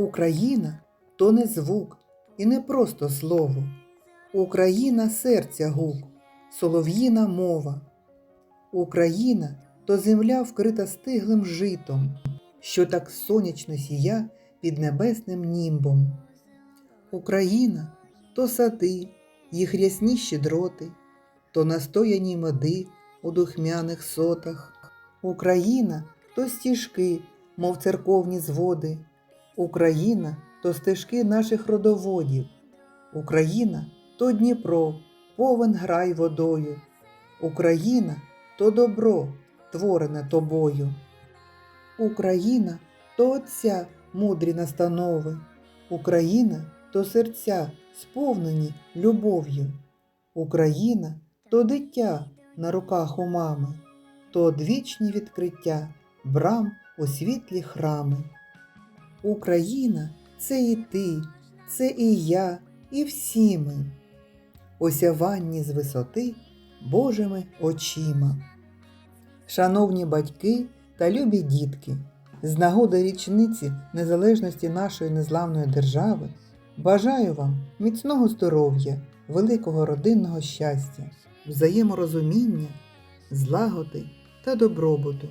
Україна то не звук і не просто слово. Україна серця гук, солов'їна мова. Україна то земля вкрита стиглим житом, що так сонячно сія під небесним німбом. Україна то сади, їх рясні щедроти, то настояні меди у духмяних сотах. Україна то стіжки, мов церковні зводи. Україна то стежки наших родоводів. Україна то Дніпро, повен грай водою. Україна то добро, творене тобою. Україна то Отця мудрі настанови. Україна то серця, сповнені любов'ю. Україна то дитя на руках у мами, то одвічні відкриття брам у світлі храми. Україна це і ти, це і я, і всі ми, осяванні з висоти Божими очима. Шановні батьки та любі дітки, з нагоди річниці незалежності нашої незламної держави бажаю вам міцного здоров'я, великого родинного щастя, взаєморозуміння, злагоди та добробуту.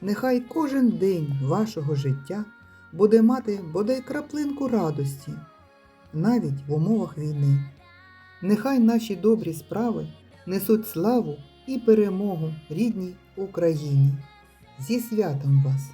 Нехай кожен день вашого життя буде мати бодай краплинку радості, навіть в умовах війни. Нехай наші добрі справи несуть славу і перемогу рідній Україні. Зі святом вас!